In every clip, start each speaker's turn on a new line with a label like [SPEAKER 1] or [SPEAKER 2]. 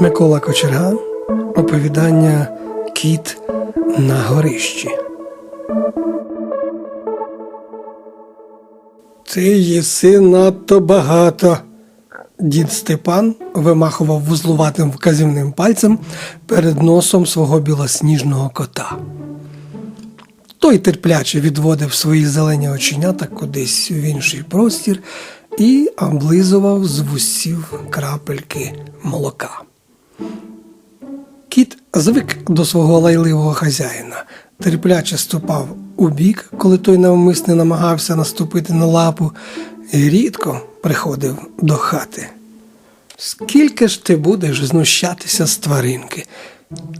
[SPEAKER 1] Микола Кочерга Оповідання Кіт на горищі. Ти їси надто багато. Дід Степан вимахував вузлуватим вказівним пальцем перед носом свого білосніжного кота. Той терпляче відводив свої зелені оченята кудись в інший простір і облизував з вусів крапельки молока. Кіт звик до свого лайливого хазяїна, терпляче ступав у бік, коли той навмисне намагався наступити на лапу, і рідко приходив до хати. Скільки ж ти будеш знущатися з тваринки?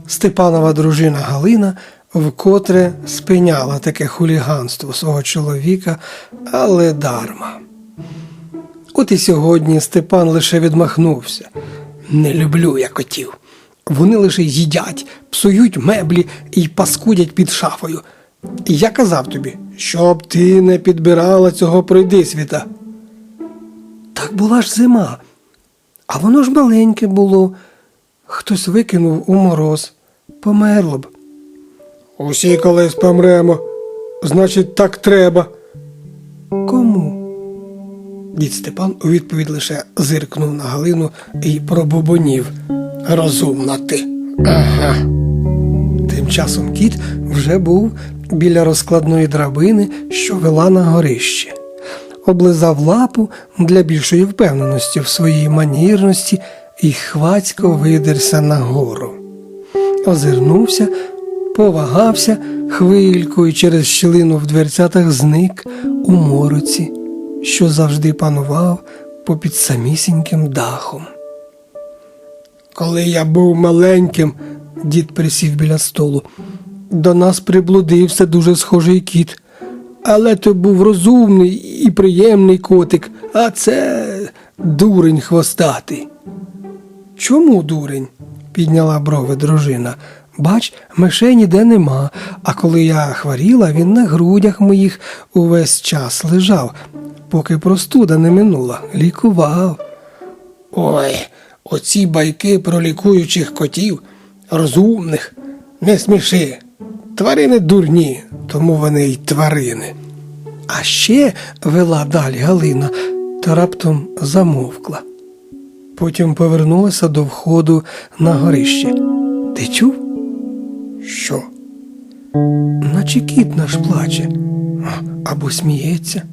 [SPEAKER 1] Степанова дружина Галина вкотре спиняла таке хуліганство свого чоловіка, але дарма. От і сьогодні Степан лише відмахнувся. Не люблю я котів. Вони лише їдять, псують меблі і паскудять під шафою. Я казав тобі, щоб ти не підбирала цього пройдисвіта. Так була ж зима, а воно ж маленьке було. Хтось викинув у мороз, померло б. Усі колись помремо, значить, так треба. Кому? Дід Степан у відповідь лише зиркнув на Галину і пробубонів. Розумна ти. Ага. Тим часом кіт вже був біля розкладної драбини, що вела на горище. Облизав лапу для більшої впевненості в своїй манірності і хвацько видерся нагору. Озирнувся, повагався хвильку і через щілину в дверцятах зник у мороці, що завжди панував попід самісіньким дахом. Коли я був маленьким, дід присів біля столу, до нас приблудився дуже схожий кіт. Але то був розумний і приємний котик, а це дурень хвостатий. Чому дурень? підняла брови дружина. Бач, мишей ніде нема, а коли я хворіла, він на грудях моїх увесь час лежав, поки простуда не минула, лікував. Ой, оці байки про лікуючих котів, розумних, не сміши. Тварини дурні, тому вони й тварини. А ще вела далі Галина та раптом замовкла. Потім повернулася до входу на горище. Ти чув? Що? Наче кіт наш плаче або сміється.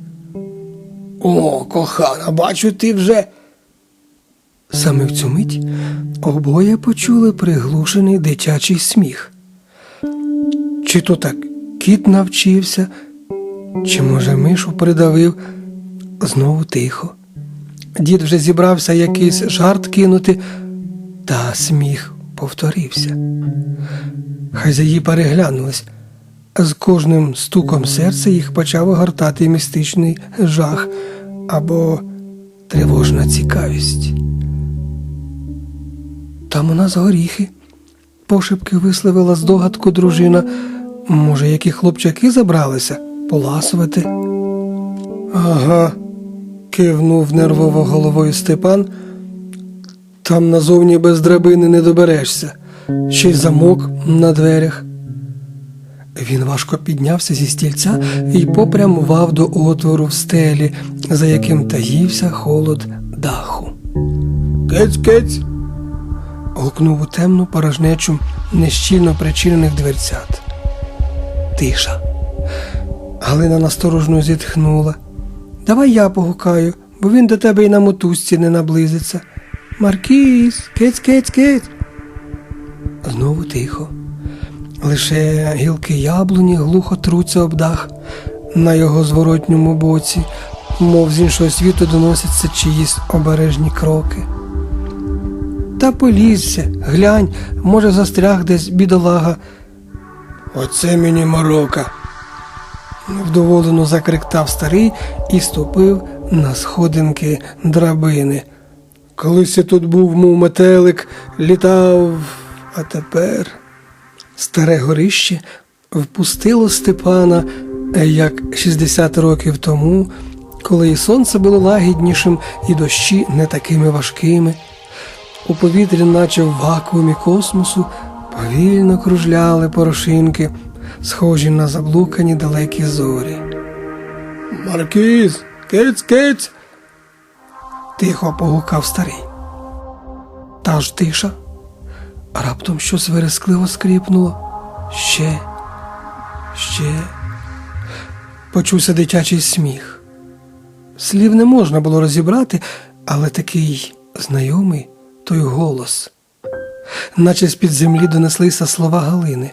[SPEAKER 1] О, кохана, бачу, ти вже. Саме в цю мить обоє почули приглушений дитячий сміх. Чи то так кіт навчився, чи, може, мишу придавив, знову тихо. Дід вже зібрався якийсь жарт кинути, та сміх повторився. Хазяї переглянулись, з кожним стуком серця їх почав огортати містичний жах або тривожна цікавість. Там у нас горіхи, пошепки висловила здогадку дружина. Може, які хлопчаки забралися поласувати? Ага, кивнув нервово головою Степан. Там назовні без драбини не доберешся, ще й замок на дверях. Він важко піднявся зі стільця і попрямував до отвору в стелі, за яким таївся холод даху. Кець, кець. гукнув у темну порожнечу нещільно причинених дверцят. Тиша. Галина насторожно зітхнула. Давай я погукаю, бо він до тебе і на мотузці не наблизиться. Маркіз, кець, кець, кець. Знову тихо. Лише гілки яблуні глухо труться об дах на його зворотньому боці, мов з іншого світу доносяться чиїсь обережні кроки. Та полізься, глянь, може, застряг десь бідолага. Оце мені морока. Невдоволено закриктав старий і ступив на сходинки драбини. Колись я тут був, мов метелик, літав, а тепер старе горище впустило Степана, як 60 років тому, коли і сонце було лагіднішим, і дощі не такими важкими. У повітрі, наче в вакуумі космосу, повільно кружляли порошинки, схожі на заблукані далекі зорі. Маркіз, киць, киць. Тихо погукав старий. Та ж тиша. Раптом щось верескливо скрипнуло. Ще, ще. Почувся дитячий сміх. Слів не можна було розібрати, але такий знайомий той голос. Наче з-під землі донеслися слова Галини.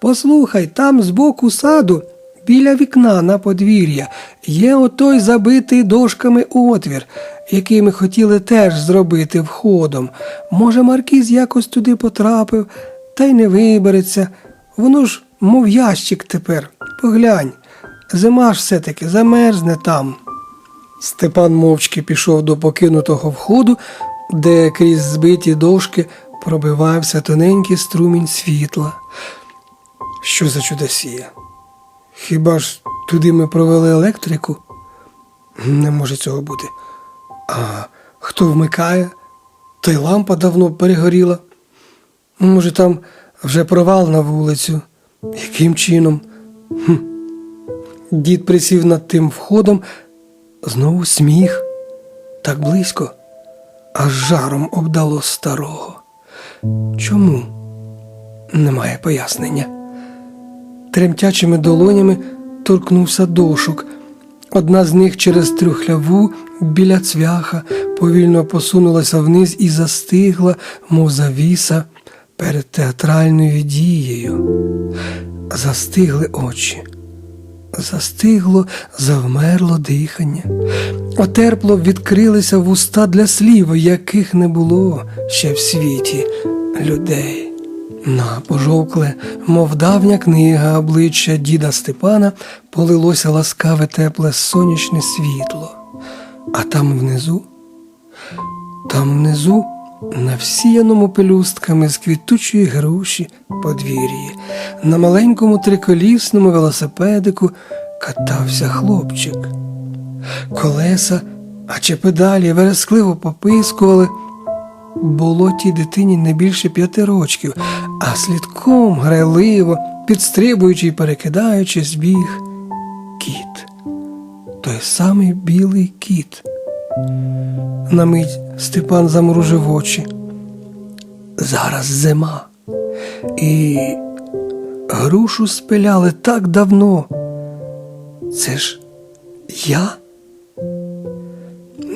[SPEAKER 1] Послухай, там збоку саду, біля вікна на подвір'я, є отой забитий дошками отвір, який ми хотіли теж зробити входом. Може, Маркіз якось туди потрапив, та й не вибереться. Воно ж, мов ящик тепер. Поглянь, зима ж все-таки замерзне там. Степан мовчки пішов до покинутого входу, де крізь збиті дошки пробивався тоненький струмінь світла. Що за чудосія? Хіба ж туди ми провели електрику? Не може цього бути. А хто вмикає? Та й лампа давно перегоріла. Може, там вже провал на вулицю. Яким чином? Хм. Дід присів над тим входом, знову сміх. Так близько, аж жаром обдало старого. Чому? Немає пояснення. Тремтячими долонями торкнувся дошок. Одна з них через трюхляву біля цвяха повільно посунулася вниз і застигла, мов завіса перед театральною дією. Застигли очі. Застигло, завмерло дихання. Отерпло відкрилися вуста для слів, яких не було ще в світі людей. На пожовкле, мов давня книга обличчя діда Степана полилося ласкаве тепле сонячне світло. А там внизу, там внизу, на всіяному пелюстками з квітучої груші подвір'ї, на маленькому триколісному велосипедику катався хлопчик. Колеса, а чи педалі верескливо попискували. Було тій дитині не більше п'яти рочків, а слідком грайливо, підстрибуючи й перекидаючи, збіг кіт. Той самий білий кіт. На мить Степан замружив очі. Зараз зима. І грушу спиляли так давно. Це ж я?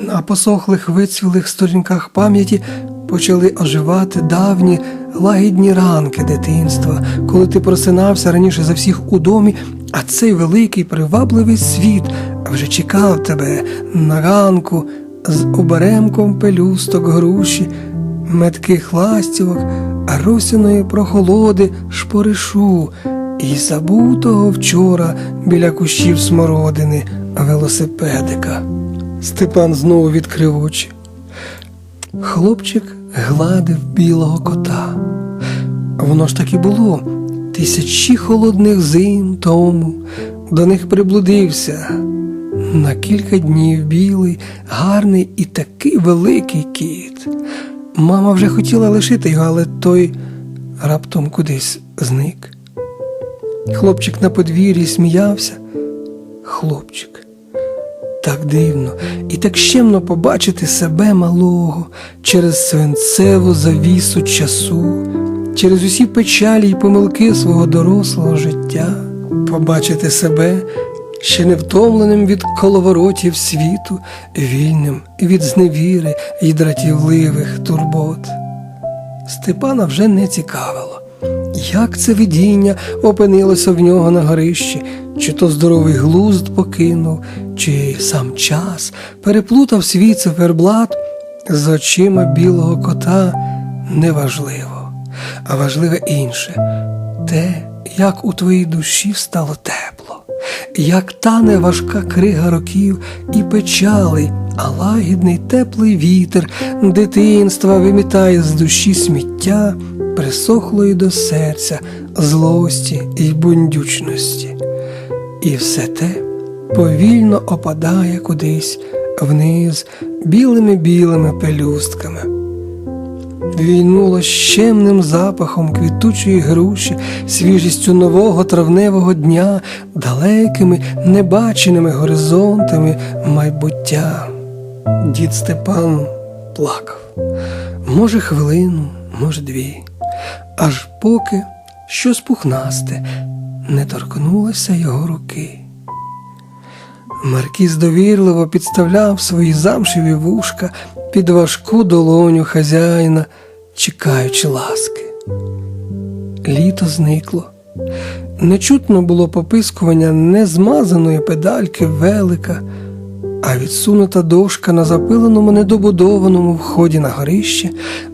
[SPEAKER 1] На посохлих вицвілих сторінках пам'яті почали оживати давні лагідні ранки дитинства, коли ти просинався раніше за всіх у домі, а цей великий привабливий світ вже чекав тебе на ранку з оберемком пелюсток груші, метких ластівок, росяної прохолоди, шпоришу і забутого вчора біля кущів смородини велосипедика. Степан знову відкрив очі. Хлопчик гладив білого кота. Воно ж так і було. Тисячі холодних зим тому до них приблудився. На кілька днів білий, гарний і такий великий кіт. Мама вже хотіла лишити його, але той раптом кудись зник. Хлопчик на подвір'ї сміявся. Хлопчик. Так дивно і так щемно побачити себе малого через свинцеву завісу часу, через усі печалі й помилки свого дорослого життя, побачити себе ще не втомленим від коловоротів світу, вільним від зневіри й дратівливих турбот. Степана вже не цікавило, як це видіння опинилося в нього на горищі, чи то здоровий глузд покинув, чи сам час? Переплутав свій циферблат з очима білого кота неважливо, а важливе інше те, як у твоїй душі стало тепло, як тане важка крига років і печали, а лагідний теплий вітер дитинства вимітає з душі сміття, присохлої до серця, злості й бундючності. І все те повільно опадає кудись вниз білими білими пелюстками. війнуло щемним запахом квітучої груші, свіжістю нового травневого дня, далекими небаченими горизонтами майбуття. Дід Степан плакав. Може, хвилину, може, дві, аж поки щось пухнасте не торкнулося його руки. Маркіз довірливо підставляв свої замшеві вушка під важку долоню хазяїна, чекаючи ласки. Літо зникло. Нечутно було попискування незмазаної педальки велика, а відсунута дошка на запиленому недобудованому вході на горище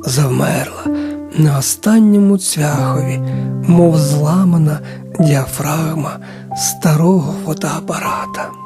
[SPEAKER 1] завмерла на останньому цвяхові, мов зламана діафрагма старого фотоапарата.